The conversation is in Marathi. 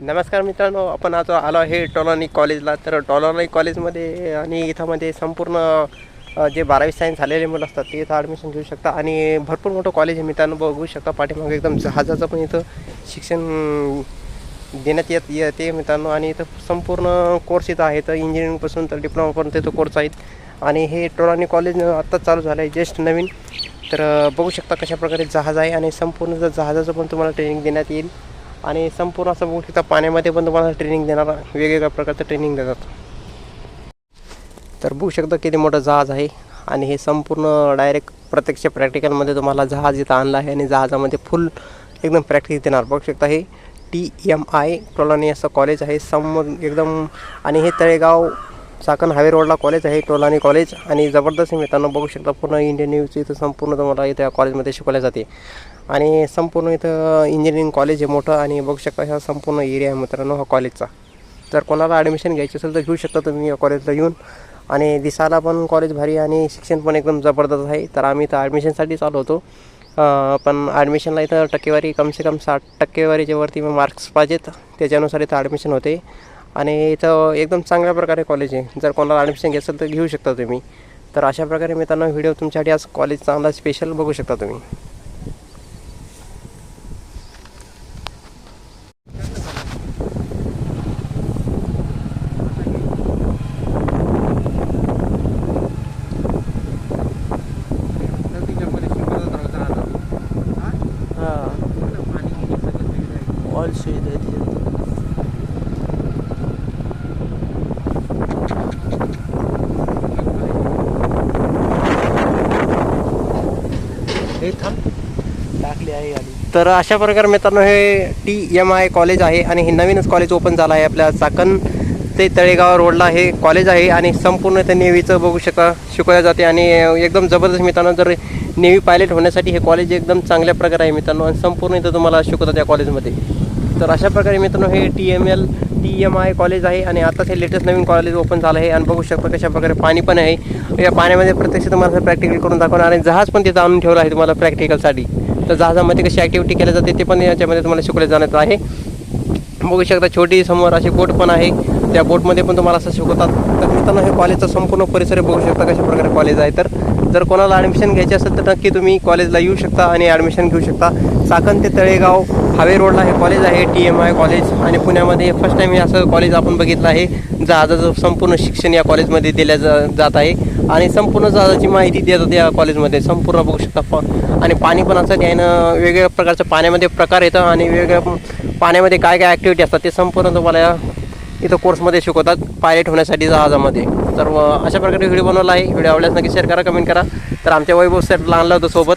नमस्कार मित्रांनो आपण आता आलो आहे टॉलॉनी कॉलेजला. तर टॉलॉनी कॉलेजमध्ये आणि इथंमध्ये संपूर्ण जे बारावी सायन्स झालेले मुलं असतात ते इथं ॲडमिशन घेऊ शकता. आणि भरपूर मोठं कॉलेज आहे मित्रांनो बघू शकता पाठीमागे एकदम जहाजाचं पण इथं शिक्षण देण्यात येत येते मित्रांनो. आणि इथं संपूर्ण कोर्स इथं आहेत. इंजिनिअरिंगपासून तर डिप्लोमापर्यंत इथं कोर्स आहेत. आणि हे टोलानी कॉलेज आत्ताच चालू झालं आहे जस्ट नवीन. तर बघू शकता कशा प्रकारे जहाज आहे आणि संपूर्ण जहाजाचं पण तुम्हाला ट्रेनिंग देण्यात येईल. आणि संपूर्ण असं बघू शकता पाण्यामध्ये पण तुम्हाला ट्रेनिंग देणार वेगवेगळ्या प्रकारचं ट्रेनिंग देतात. तर बघू शकता किती मोठं जहाज आहे आणि हे संपूर्ण डायरेक्ट प्रत्यक्ष प्रॅक्टिकलमध्ये तुम्हाला जहाज इथं आणलं आहे आणि जहाजामध्ये फुल एकदम प्रॅक्टिस देणार. बघू शकता हे टी एम आय टोलानी असं कॉलेज आहे. सम एकदम आणि हे तळेगाव चाकण हायवे रोडला कॉलेज आहे टोलानी कॉलेज आणि जबरदस्त मित्रांनो बघू शकता पूर्ण इंडियन न्यूज इथं संपूर्ण तुम्हाला इथं या कॉलेजमध्ये शिकवल्या जाते. आणि संपूर्ण इथं इंजिनिअरिंग कॉलेज आहे मोठं आणि बघू शकता ह्या संपूर्ण एरिया आहे मित्रांनो हा कॉलेजचा जर कोणाला ॲडमिशन घ्यायची असेल तर घेऊ शकता तुम्ही या कॉलेजला येऊन. आणि दिसायला पण कॉलेज भारी आणि शिक्षण पण एकदम जबरदस्त आहे. तर आम्ही इथं ॲडमिशनसाठीच आलो होतो. पण ॲडमिशनला इथं टक्केवारी कमसे कम साठ टक्केवारीच्या वरती मार्क्स पाहिजेत. त्याच्यानुसार इथं ॲडमिशन होते. आणि इथं एकदम चांगल्या प्रकारे कॉलेज आहे. जर कोणाला ॲडमिशन घ्यायचं असेल तर घेऊ शकता तुम्ही. तर अशा प्रकारे मित्रांनो व्हिडिओ तुमच्यासाठी आज कॉलेज चांगला स्पेशल बघू शकता तुम्ही. ऑल सुविधा आहे त्याच्यात हे थांब टाकली आहे तर अशा प्रकारे मित्रांनो हे टी एम आय कॉलेज आहे आणि हे नवीनच कॉलेज ओपन झालं आहे आपल्या चाकण ते तळेगाव रोडला हे कॉलेज आहे आणि संपूर्ण ते नेव्हीचं बघू शकता शिकवल्या जाते आणि एकदम जबरदस्त मित्रांनो जर नेव्ही पायलट होण्यासाठी हे कॉलेज एकदम चांगल्या प्रकारे आहे मित्रांनो आणि संपूर्ण इथं तुम्हाला शिकवतात त्या कॉलेजमध्ये. तर अशा प्रकारे मित्रांनो हे T M L T M I college आहे आणि आताच हे लेटेस्ट नवीन कॉलेज ओपन झालं आहे. आणि बघू शकता कशा प्रकारे पाणी पण आहे. या पाण्यामध्ये प्रत्यक्ष तुम्हाला प्रॅक्टिकल करून दाखवणार आणि जहाज पण तिथं आणून ठेवलं आहे तुम्हाला प्रॅक्टिकलसाठी तर जहाजामध्ये कशी ॲक्टिव्हिटी केली जाते ते पण याच्यामध्ये तुम्हाला शिकवले जाण्यात आहे. बघू शकता छोटी समोर अशी बोट पण आहे. त्या बोटमध्ये पण तुम्हाला असं शिकवतात. तर मित्रांनो हे कॉलेजचा संपूर्ण परिसर बघू शकता कशा प्रकारे कॉलेज आहे. तर जर कोणाला ॲडमिशन घ्यायचे असेल तर नक्की तुम्ही कॉलेजला येऊ शकता आणि ॲडमिशन घेऊ शकता. चाकण ते तळेगाव हावे रोडला हे कॉलेज आहे टी एम आय कॉलेज आणि पुण्यामध्ये फर्स्ट टाईम हे असं कॉलेज आपण बघितलं आहे. जहाजाचं संपूर्ण शिक्षण या कॉलेजमध्ये दिल्या जा जात आहे. आणि संपूर्ण जहाजाची माहिती देतात या कॉलेजमध्ये संपूर्ण बघू शकता प आणि पाणी पण असं त्यानं वेगवेगळ्या प्रकारचं पाण्यामध्ये प्रकार येतं आणि वेगवेगळ्या पाण्यामध्ये काय काय ॲक्टिव्हिटी असतात ते संपूर्ण तुम्हाला या इथं कोर्समध्ये शिकवतात. पायलट होण्यासाठी जहाजामध्ये. तर अशा प्रकारे व्हिडिओ बनवला आहे. व्हिडिओ आवडल्यास नक्की शेअर करा कमेंट करा. तर आमच्या वैभव सर लहानला होतं सोबत.